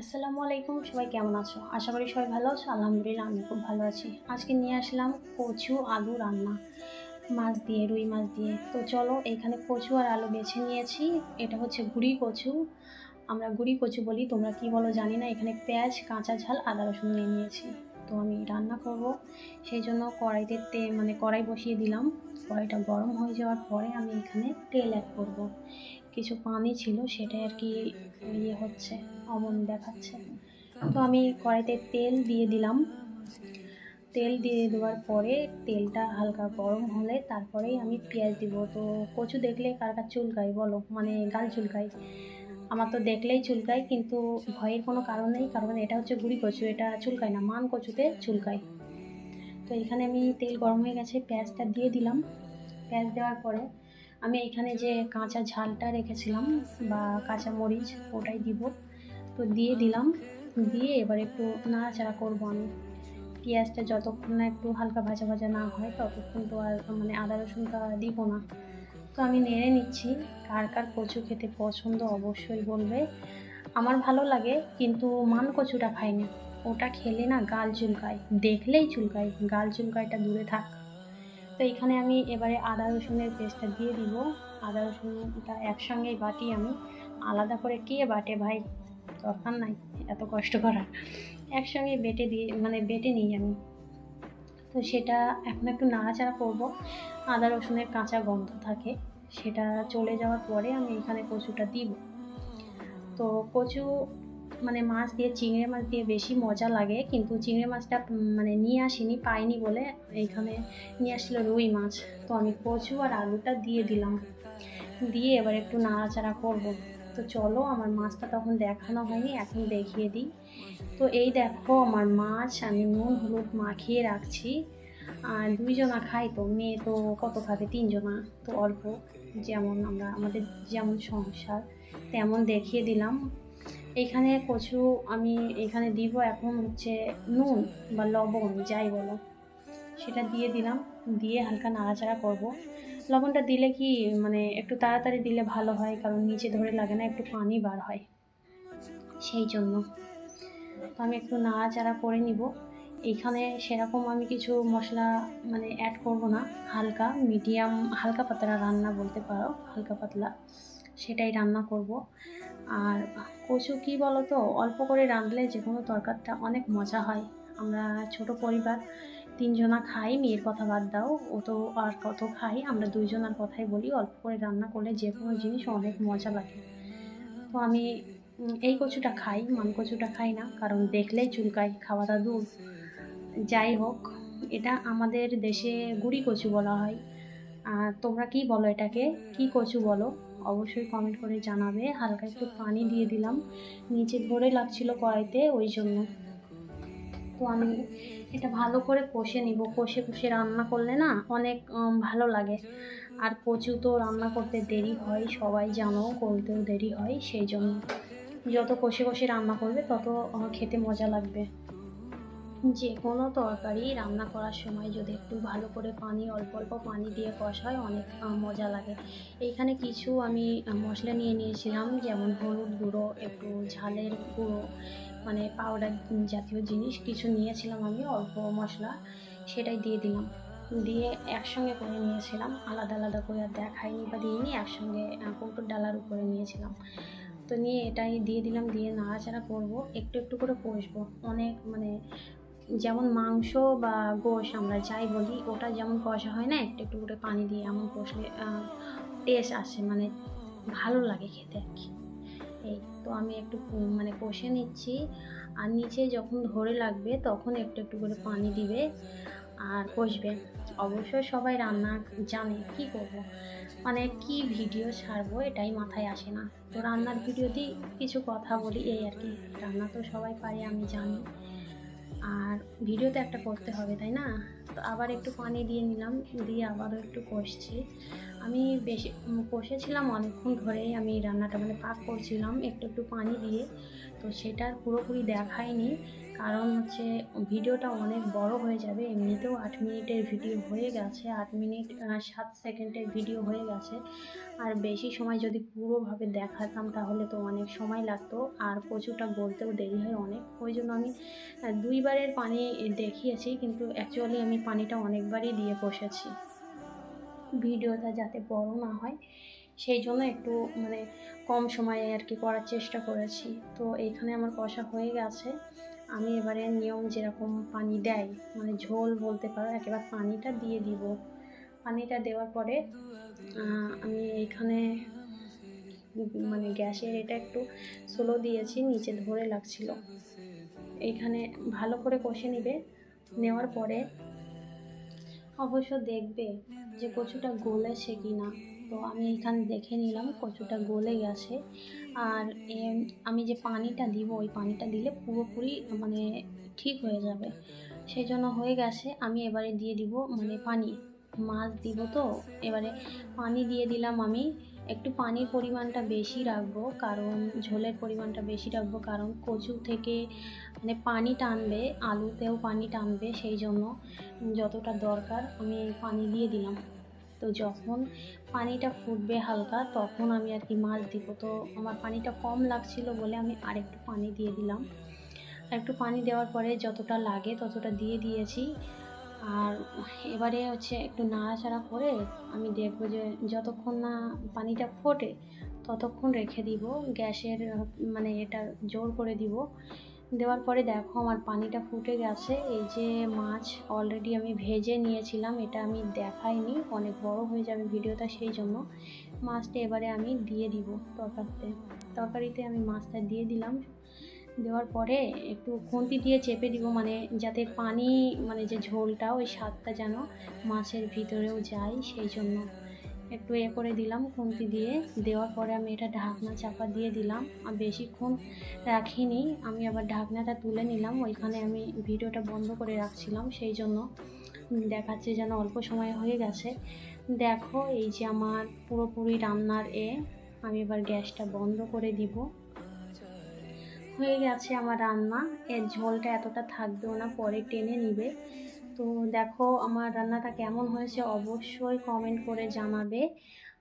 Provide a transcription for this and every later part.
আসসালামু আলাইকুম, সবাই কেমন আছো? আশা করি সবাই ভালো আছো। আলহামদুলিল্লাহ আমি খুব ভালো আছি। আজকে নিয়ে আসলাম কচু আলু রান্না। মাছ দিয়ে, রুই মাছ দিয়ে। তো চলো, এখানে কচু আর আলু বেছে নিয়েছি। এটা হচ্ছে গুড়ি কচু। আমরা গুড়ি কচু বলি, তোমরা কি বলো জানি না। এখানে পেঁয়াজ, কাঁচা ঝাল, আদা রসুন নিয়ে নিয়েছি। তো আমি রান্না করব। সেই জন্য কড়াইতে তে মানে কড়াই বসিয়ে দিলাম। কড়াইটা গরম হয়ে যাওয়ার পরে আমি এখানে তেল অ্যাড করব। কিছু পানি ছিল, সেটাই আর কি ইয়ে হচ্ছে, অমন দেখাচ্ছে। তো আমি কড়াইতে তেল দিয়ে দিলাম। তেল দিয়ে দেওয়ার পরে তেলটা হালকা গরম হলে তারপরেই আমি পেঁয়াজ দিব। তো কচু দেখলে কার কার চুলকাই বলো? মানে গাল চুলকাই আমার তো দেখলেই চুলকায়, কিন্তু ভয়ের কোনো কারণ নেই, কারণ এটা হচ্ছে গুড়ি কচু, এটা চুলকায় না, মান কচুতে চুলকায়। তো এখানে আমি তেল গরম হয়ে গেছে, পেঁয়াজটা দিয়ে দিলাম। পেঁয়াজ দেওয়ার পরে আমি এখানে যে কাঁচা ঝালটা রেখেছিলাম বা কাঁচা মরিচ, ওটাই দিব। তো দিয়ে দিলাম। দিয়ে এবার একটু নাড়াচাড়া করব আমি। পেঁয়াজটা যতক্ষণ না একটু হালকা ভাজা ভাজা না হয়, ততক্ষণ তো আর মানে আদা রসুনটা দিব না। তো আমি নেড়ে নিচ্ছি। কার কার কচু খেতে পছন্দ অবশ্যই বলবে। আমার ভালো লাগে, কিন্তু মান কচুটা খাই না ওটা খেলে না গাল চুলকায়। দেখলেই চুলকায়। গাল চুলকায়টা দূরে থাক। তো এখানে আমি এবারে আদা, রসুনের পেস্টটা দিয়ে দিব। আদা, রসুনটা একসঙ্গেই বাটি আমি আলাদা করে কে বাটে ভাই? দরকার নাই, এত কষ্ট করার। একসঙ্গে বেটে দিয়ে মানে বেটে নিই আমি। তো সেটা এখন একটু নাড়াচাড়া করব। আদা, রসুনের কাঁচা গন্ধ থাকে, সেটা চলে যাওয়ার পরে আমি এখানে কচুটা দিব। তো কচু মানে মাছ দিয়ে, চিংড়ি মাছ দিয়ে বেশি মজা লাগে। কিন্তু চিংড়ি মাছটা মানে নিয়ে আসিনি, পাইনি বলে এইখানে নিয়ে আসলো রুই মাছ। তো আমি কচু আর আলুটা দিয়ে দিলাম। দিয়ে এবার একটু নাড়াচাড়া করব। তো চলো, আমার মাছটা তখন দেখানো হয়নি, এখন দেখিয়ে দিই। তো এই দেখো, আমার মাছ, আমি নুন, হলুদ মাখিয়ে রাখছি। আর দুইজনা খাই তো, মেয়ে তো কত খাবে, তিনজনা। তো অল্প, যেমন আমরা, আমাদের যেমন সংসার, তেমন দেখিয়ে দিলাম। এখানে কচু আমি এখানে দিব এখন হচ্ছে নুন বা লবণ, যাই বলো। সেটা দিয়ে দিলাম, দিয়ে হালকা নাড়াচাড়া করব। লবণটা দিলে কি মানে একটু তাড়াতাড়ি দিলে ভালো হয়, কারণ নিচে ধরে লাগে না, একটু পানি বার হয়। সেই জন্য। তো আমি একটু নাড়াচাড়া করে নিব। এইখানে সেরকম আমি কিছু মশলা মানে অ্যাড করব না। হালকা মিডিয়াম হালকা পাতলা রান্না বলতে পারো, হালকা পাতলা। সেটাই রান্না করব। আর কচু কি বলো তো অল্প করে রাঁধলে যে কোনো তরকারিটা অনেক মজা হয়। আমরা ছোট পরিবার, তিনজনা খাই, মেয়ের কথা বাদ দাও, ও তো আর কত খাই, আমরা দুইজনার কথাই বলি, অল্প করে রান্না করলে যে কোনো জিনিস অনেক মজা লাগে। তো আমি এই কচুটা খাই মান কচুটা খাই না, কারণ দেখলেই চুলকাই খাওয়াটা দূর। যাই হোক, এটা আমাদের দেশে গুড়ি কচু বলা হয়। আর তোমরা কি বলো এটাকে? কি কচু বলো? অবশ্যই কমেন্ট করে জানাবে। হালকা একটু পানি দিয়ে দিলাম। নিচে ধরে লাগছিল কড়াইতে, ওই জন্য। তো আমি এটা ভালো করে কষে নিব। কষে কষে রান্না করলে না অনেক ভালো লাগে। আর কচু তো রান্না করতে দেরি হয়, সবাই জানো করতেও দেরি হয়, সেই জন্য। যত কষে কষে রান্না করবে, তত খেতে মজা লাগবে। যে কোনো তরকারি রান্না করার সময় যদি একটু ভালো করে পানি, অল্প অল্প পানি দিয়ে কষায় অনেক মজা লাগে। এইখানে কিছু আমি মশলা নিয়ে নিয়েছিলাম, যেমন হলুদ গুঁড়ো, একটু ঝালের গুঁড়ো মানে পাউডার জাতীয় জিনিস কিছু নিয়েছিলাম আমি, অল্প মশলা, সেটাই দিয়ে দিলাম। দিয়ে একসঙ্গে করে নিয়েছিলাম, আলাদা আলাদা করে আর দেখাইনি বা দিইনি, একসঙ্গে কৌটোর ডালার উপরে নিয়েছিলাম। তো নিয়ে এটাই দিয়ে দিলাম, দিয়ে নাড়াচাড়া করব, একটু একটু করে কষবো, অনেক মানে যেমন মাংস বা গোশ আমরা যাই বলি, ওটা যেমন কষা হয় না, একটু একটু করে পানি দিয়ে এমন কষলে টেস্ট আসে মানে ভালো লাগে খেতে আর কি। এই তো আমি একটু মানে কষে নিচ্ছি। আর নিচে যখন ধরে লাগবে, তখন একটু একটু করে পানি দিবে আর কষবে। অবশ্যই সবাই রান্না জানে, কি করব। মানে কি ভিডিও ছাড়বো, এটাই মাথায় আসে না। তো রান্নার ভিডিওতেই কিছু কথা বলি, এই আর কি। রান্না তো সবাই পারে, আমি জানি। আর ভিডিও তো একটা করতে হবে, তাই না? তো আবার একটু পানি দিয়ে নিলাম, দিয়ে আবারও একটু কষছি। আমি বেশি কষেছিলাম অনেকক্ষণ ধরেই আমি রান্নাটা মানে পাক করছিলাম, একটু একটু পানি দিয়ে। তো সেটার পুরোপুরি দেখায়নি কারণ হচ্ছে ভিডিওটা অনেক বড় হয়ে যাবে। এমনিতেও আট মিনিটের ভিডিও হয়ে গেছে, আট মিনিট সাত সেকেন্ডের ভিডিও হয়ে গেছে। আর বেশি সময় যদি পুরোভাবে দেখাতাম তাহলে তো অনেক সময় লাগতো। আর কচুটা বলতেও দেরি হয় অনেক। ওই জন্য আমি দুইবারের পানি দেখিয়েছি, কিন্তু অ্যাকচুয়ালি আমি পানিটা অনেকবারই দিয়ে কষেছি ভিডিওটা যাতে বড় না হয়, সেই জন্য একটু মানে কম সময়ে আর কি করার চেষ্টা করেছি। তো এইখানে আমার কষা হয়ে গেছে। আমি এবারে নিয়ম যেরকম পানি দেয় মানে ঝোল বলতে পারো, একেবারে পানিটা দিয়ে দিব। পানিটা দেওয়ার পরে আমি এইখানে মানে গ্যাসের এটা একটু স্লো দিয়েছি, নিচে ধরে লাগছিল। এইখানে ভালো করে কষে নিবে, নেওয়ার পরে অবশ্য দেখবে যে কচুটা গলেছে কি না তো আমি এখানে দেখে নিলাম কচুটা গলে গেছে। আর আমি যে পানিটা দিব, ওই পানিটা দিলে পুরোপুরি মানে ঠিক হয়ে যাবে। সেই জন্য হয়ে গেছে, আমি এবারে দিয়ে দিব মানে পানি। মাছ দিব তো, এবারে পানি দিয়ে দিলাম আমি। একটু পানির পরিমাণটা বেশি রাখব, কারণ ঝোলের পরিমাণটা বেশি রাখব, কারণ কচু থেকে মানে পানি টানবে, আলুতেও পানি টানবে, সেই জন্য যতটা দরকার আমি পানি দিয়ে দিলাম। তো যখন পানিটা ফুটবে হালকা, তখন আমি আর কি মাছ দিব। তো আমার পানিটা কম লাগছিল বলে আমি আরেকটু পানি দিয়ে দিলাম। একটু পানি দেওয়ার পরে যতটা লাগে ততটা দিয়ে দিয়েছি। আর এবারে হচ্ছে একটু নাড়াচাড়া করে আমি দেখব যে যতক্ষণ না পানিটা ফোটে ততক্ষণ রেখে দিব। গ্যাসের মানে এটা জোর করে দিব। দেওয়ার পরে দেখো আমার পানিটা ফুটে গেছে। এই যে মাছ অলরেডি আমি ভেজে নিয়েছিলাম, এটা আমি দেখাইনি, অনেক বড় হয়ে যাবে ভিডিওটা সেই জন্য। মাছটা এবারে আমি দিয়ে দিব তরকারিতে। তরকারিতে আমি মাছটা দিয়ে দিলাম। দেওয়ার পরে একটু খুন্তি দিয়ে চেপে দিব মানে যাতে পানি মানে যে ঝোলটা, ওই স্বাদটা যেন মাছের ভিতরেও যায় সেই জন্য। একটু এ করে দিলাম খুন্তি দিয়ে। দেওয়ার পরে আমি এটা ঢাকনা চাপা দিয়ে দিলাম। আর বেশিক্ষণ রাখিনি। আমি আবার ঢাকনাটা তুলে নিলাম। ওইখানে আমি ভিডিওটা বন্ধ করে রাখছিলাম। সেই জন্য দেখাচ্ছে যেন অল্প সময় হয়ে গেছে। দেখো, এই যে আমার পুরোপুরি রান্নার এ, আমি এবার গ্যাসটা বন্ধ করে দিব। হয়ে গেছে আমার রান্না। এর ঝোলটা এতটা থাকবেও না, পরে টেনে নিবে। তো দেখো আমার রান্নাটা কেমন হয়েছে অবশ্যই কমেন্ট করে জানাবে।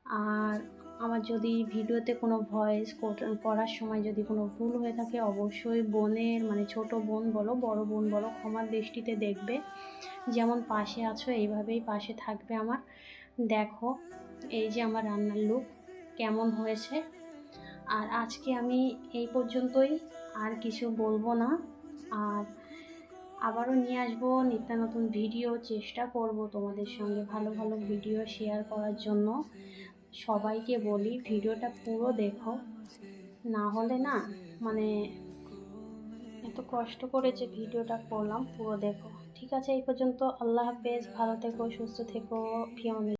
আর আমার যদি ভিডিওতে কোনো ভয়েস করার সময় যদি কোনো ভুল হয়ে থাকে, অবশ্যই বোনের মানে ছোট বোন বলো, বড় বোন বলো, ক্ষমার দৃষ্টিতে দেখবে। যেমন পাশে আছো, এইভাবেই পাশে থাকবে আমার। দেখো, এই যে আমার রান্নার লুক কেমন হয়েছে। আর আজকে আমি এই পর্যন্তই, আর কিছু বলব না। আর আবারও নিয়ে আসব নিত্য নতুন ভিডিও। চেষ্টা করব তোমাদের সঙ্গে ভালো ভালো ভিডিও শেয়ার করার জন্য। সবাইকে বলি, ভিডিওটা পুরো দেখো। না হলে না মানে এত কষ্ট করে যে ভিডিওটা করলাম, পুরো দেখো। ঠিক আছে, এই পর্যন্ত আল্লাহ হাফেজ। ভালো থেকো, সুস্থ থেকো। ফিয়ামি